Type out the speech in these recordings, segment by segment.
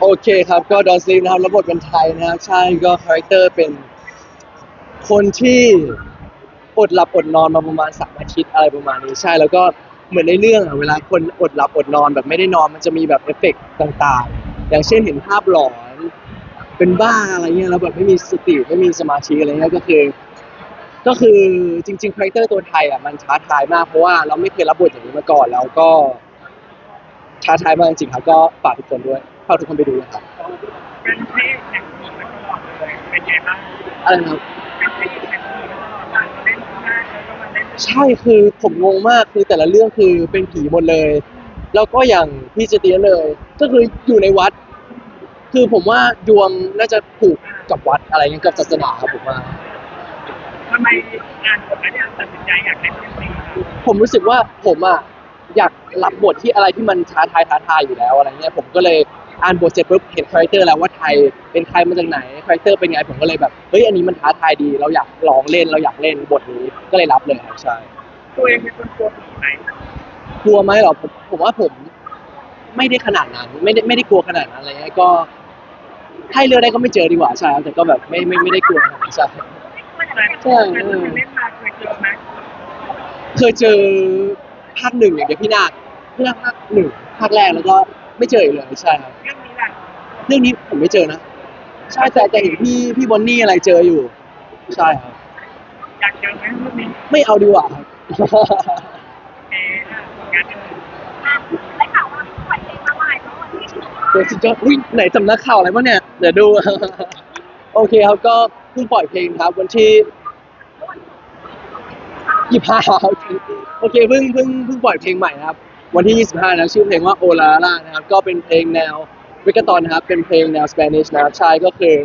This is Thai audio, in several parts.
โอเคครับ ก็ดอนซีนะครับรับบทเป็นไทยนะครับ ใช่ก็คาแรคเตอร์เป็นคนที่อดหลับอดนอนมาประมาณสามอาทิตย์อะไรประมาณนี้ใช่แล้วก็เหมือนในเรื่องอะเวลาคนอดหลับอดนอนแบบไม่ได้นอนมันจะมีแบบเอฟเฟกต์ต่างๆ อย่างเช่นเห็นภาพหลอนเป็นบ้าอะไรเงี้ยแล้วแบบไม่มีสติไม่มีสมาธิอะไรเงี้ยก็คือ ก็คือจริงๆคาแรคเตอร์ตัวไทยอะมันท้าทายมากเพราะว่าเราไม่เคยรับบทอย่างนี้มาก่อนแล้วก็ ท้าทายมากจริงๆครับ ก็ฝากทุกคนด้วยฝากทุกคนไปดูนะครับเป็นเพลงแห่งปีมาตลอดเลยเป็นไงบ้างอะไรนะครับเป็นเพลงแห่งปีมาตลอดมาเล่นมากแล้วก็มาเล่นใช่คือผมงงมากคือแต่ละเรื่องคือเป็นผีหมดเลย แล้วก็อย่างพี่เจตีเลย ก็คืออยู่ในวัด คือผมว่าดวงน่าจะผูกกับวัดอะไรเงี้ยกับศาสนาครับผมว่าทำไมงานผมเนี่ยตัดสินใจอยากเล่นเพลงนี้ครับผมรู้สึกว่าผมอะ อยากรับบทที่อะไรที่มันท้าทายท้าทายอยู่แล้วอะไรเงี้ยผมก็เลยอ่านบทเสร็จปุ๊บเห็นคาแรคเตอร์แล้วว่าไทยเป็นใครมาจากไหนคาแรคเตอร์เป็นไงผมก็เลยแบบเฮ้ยอันนี้มันท้าทายดี เราอยากลองเล่นเราอยากเล่นบทนี้ก็เลยรับเลยครับใช่ตัวเองเป็นคนกลัวผีไหมกลัวไหมเหรอผมผมว่าผมไม่ได้ขนาดนั้นไม่ได้ไม่ได้กลัวขนาดนั้นอะไรเงี้ยก็ให้เลือกได้ก็ไม่เจอดีกว่าใช่แต่ก็แบบไม่ไม่ไม่ได้กลัวขนาดนั้นใช่ใช่แต่ที่เล่นมาเคยเจอไหมเคยเจอ ภาคหนึ่งอย่างเดียวพี่นาคพี่นาคภาคหนึ่งภาคแรกแล้วก็ไม่เจออีกเลยใช่ครับเรื่องนี้แหละเรื่องนี้ผมไม่เจอนะใช่แต่แต่เห็นพี่พี่บอนนี่อะไรเจออยู่ ใช่ครับอยากเจอไหมเรื่องนี้ไม่เอาดีกว่าครับเอ๊ะงานอื่นได้ข่าวว่าปล่อยเพลงมาใหม่เพราะวันนี้เดี๋ยวสุดยอดอุ้ยไหนสำนักข่าวอะไรบ้างเนี่ยเดี๋ยวดู โอเคครับก็เพิ่งปล่อยเพลงครับวันที่ยี่ห้า โอเคเพิ่งเพิ่งเพิ่งปล่อยเพลงใหม่นะครับ วันที่ 25นะชื่อเพลงว่าโอลาล่านะครับก็เป็นเพลงแนววิกตอนนะครับเป็นเพลงแนวสเปนิชนะครับใช่ก็คือ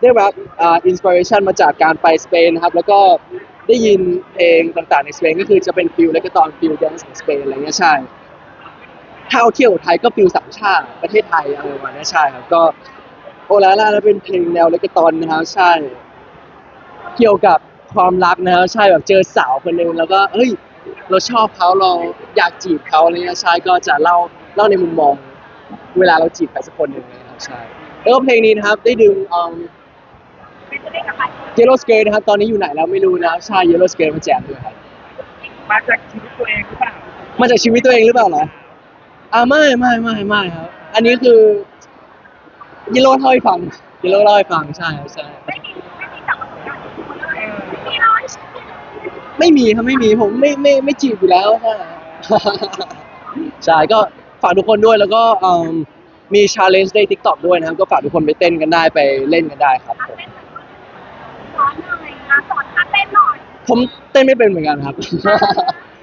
ได้รับอ่าอินสปิเรชันมาจากการไปสเปนนะครับแล้วก็ได้ยินเพลงต่างๆในสเปนก็คือจะเป็นฟิลเลกตอนฟิลแดนซ์ของสเปนอะไรเงี้ยใช่ถ้าเอาเที่ยวไทยก็ฟิลสามชาติประเทศไทยอะไรประมาณนี้ใช่ครับก็โอลาล่าแล้วเป็นเพลงแนวเลกตอนนะครับใช่เกี่ยวกับความรักนะครับใช่แบบเจอสาวคนหนึ่งแล้วก็เฮ้ย เราชอบเขาเราอยากจีบเขาอะไรเงี้ยใช่ก็จะเล่าเล่าในมุมมอง เวลาเราจีบใครสักคนหนึ่งนะครับใช่แล้วก็เพลงนี้นะครับได้ดึงอืมไม่จะได้กับใคร Yellow Skirt นะครับตอนนี้อยู่ไหนแล้วไม่รู้นะครับใช่ Yellow Skirt มาแจมด้วยครับมาจากชีวิตตัวเองหรือเปล่ามาจากชีวิตตัวเองหรือเปล่าเหรออ่าไม่ไม่ไม่ไม่ครับ อันนี้คือยิโร่เล่าให้ฟังยิโร่เล่าให้ฟังใช่ครับใช่ ไม่มีไม่มีจับกับคนอื่น เออ มีร้อย ไม่มีครับไม่มีผมไม่ไม่ไม่จีบอยู่แล้วใช่ใช่ก็ฝากทุกคนด้วยแล้วก็เอิ่มมีชาเลนจ์ใน TikTok ด้วยนะครับ ก็ฝากทุกคนไปเต้นกันได้ไปเล่นกันได้ครับผมสอนหน่อยนะสอนท่าเต้นหน่อยผมเต้นไม่เป็นเหมือนกันครับ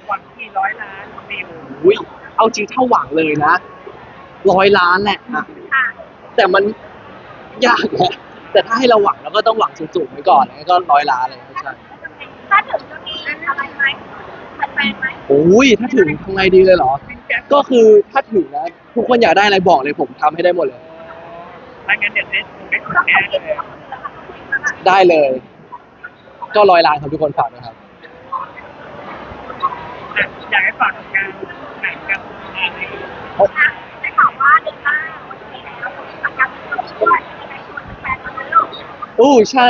หวังกี่ร้อยล้านวิวอุ้ยเอาจริงถ้าหวังเลยนะร้อยล้านแหละอะค่ะแต่มันยากนะแต่ถ้าให้เราหวังเราก็ต้องหวังสูงๆไว้ก่อนแล้วก็ร้อยล้านเลยครับใช่ ถ้าถึงจะมี อะไรไหมแฟนไหมโอ้ยถ้าถึงทำไงดีเลยเหรอ ก็คือถ้าถึงนะทุกคนอยากได้อะไรบอกเลยผมทำให้ได้หมดเลย ถ้างั้นเดี๋ยวเล่นไม่ถึงต้องแน่ไปเลกินยได้เลย ก็ร้อยล้านครับทุกคนฝากนะครับ อะอยากให้ฝากงานหนังกันงานนี้นะได้ข่าวว่าเดือนหน้าวันนี้แล้วผมประกาศด้วยในส่วนแฟนตอนนั้นลูกอู้ใช่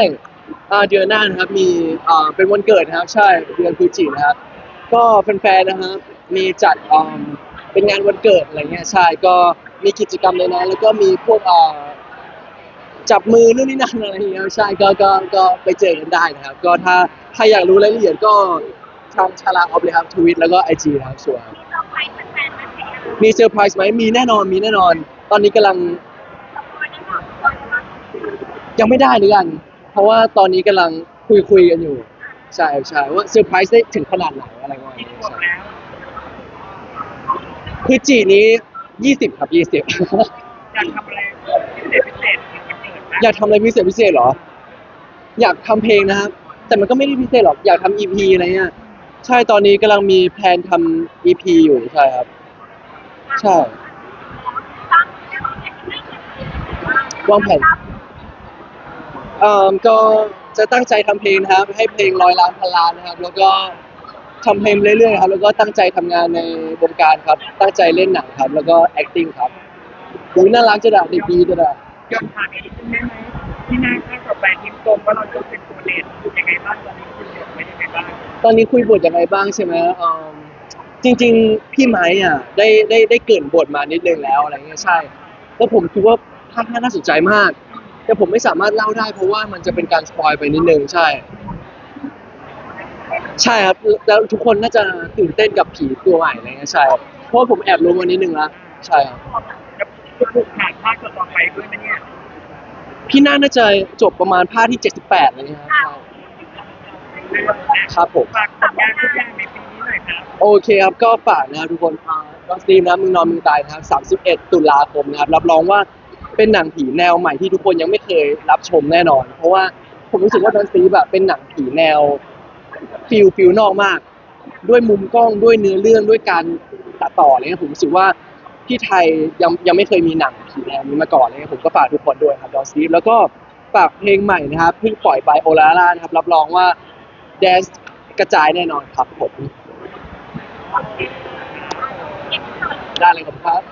อ่าเดือนหน้านะครับมีอ่าเป็นวันเกิดนะครับ ใช่เดือนพฤศจิกนะครับ ก็แฟนๆนะครับมีจัดอ่าเป็นงานวันเกิดอะไรเงี้ยใช่ก็มีกิจกรรมในนั้นแล้วก็มีพวกอ่าจับมือนู่นนี่นั่นอะไรเงี้ยใช่ก็ก็ก็ไปเจอกันได้นะครับ ก็ถ้าถ้าอยากรู้รายละเอียดก็ทางชาลาออฟเลยครับทวิตแล้วก็ไอจีนะครับส่วนมีเราไปเป็นแฟนไหมเสียมีเซอร์ไพรส์ไหมมีแน่นอน มีแน่นอน ตอนนี้กำลังสปอยได้หรอสปอยได้หรอยังไม่ได้ด้วยกัน เพราะว่าตอนนี้กำลังคุยคุยกันอยู่ ใช่ใช่ว่าเซอร์ไพรส์ได้ถึงขนาดไหนอะไรประมาณนี้ใช่คือจีนี้ยี่สิบครับยี่สิบ อยากทำอะไรพิเศษพิเศษในวันเกิดนะอยากทำอะไรพิเศษพิเศษเหรอ อยากทำเพลงนะครับ แต่มันก็ไม่ได้พิเศษหรอก อยากทำ EP อะไรเงี้ย ใช่ ตอนนี้กำลังมีแพลนทำ EP อยู่ ใช่ครับ ใช่ วางแผน เอ่อก็จะตั้งใจทำเพลงนะครับ ให้เพลงร้อยล้านพันล้านนะครับ แล้วก็ทำเพลงเรื่อยๆครับ แล้วก็ตั้งใจทำงานในวงการครับ ตั้งใจเล่นหนังครับ แล้วก็ acting ครับอุ้ยน่ารักจะด่าเด็กดีจะด่า ย้อนถามอีกนิดนึงได้ไหมที่น่าคาดกับแฟนทีมตรงว่าเราจะเป็นตัวเลนยังไงบ้างตอนนี้คุณเดือดไปยังไงบ้างตอนนี้คุยบทยังไงบ้างใช่ไหมเอิ่มจริง ๆ พี่ไม้อะได้ได้ได้เกรินบทมานิดนึงแล้วอะไรเงี้ยใช่แล้วผมคิดว่าภาคหน้าน่าสนใจมาก แต่ผมไม่สามารถเล่าได้เพราะว่ามันจะเป็นการสปอยไปนิดนึงใช่ ใช่ครับแล้วทุกคนน่าจะตื่นเต้นกับผีตัวใหม่อะไรเงี้ยใช่เพราะว่าผมแอบรู้มานิดนึงแล้วใช่ครับจะผูกขาดภาคต่อไปด้วยไหมเนี่ยพี่น่าน่าจะจบประมาณภาคที่ 78อะไรเงี้ยครับใช่ครับผมฝากผลงานทุกอย่างในปีนี้หน่อยครับโอเคครับก็ฝากนะครับทุกคนอ่าก็สตรีมนะมึงนอนมึงตายนะครับ31 ตุลาคมนะครับรับรองว่า เป็นหนังผีแนวใหม่ที่ทุกคนยังไม่เคยรับชมแน่นอน เพราะว่าผมรู้สึกว่าดอนสตีแบบเป็นหนังผีแนวฟิลฟิลนอกมาก ด้วยมุมกล้องด้วยเนื้อเรื่องด้วยการตัดต่ออะไรเงี้ยผมรู้สึกว่าที่ไทยยังยังไม่เคยมีหนังผีแนวนี้มาก่อนเลยผมก็ฝากทุกคนด้วยครับดอนสตีแล้วก็ฝากเพลงใหม่นะครับเพิ่งปล่อยไปโอลาล่านะครับ รับรองว่าแดนซ์กระจายแน่นอนครับผมได้เลยครับ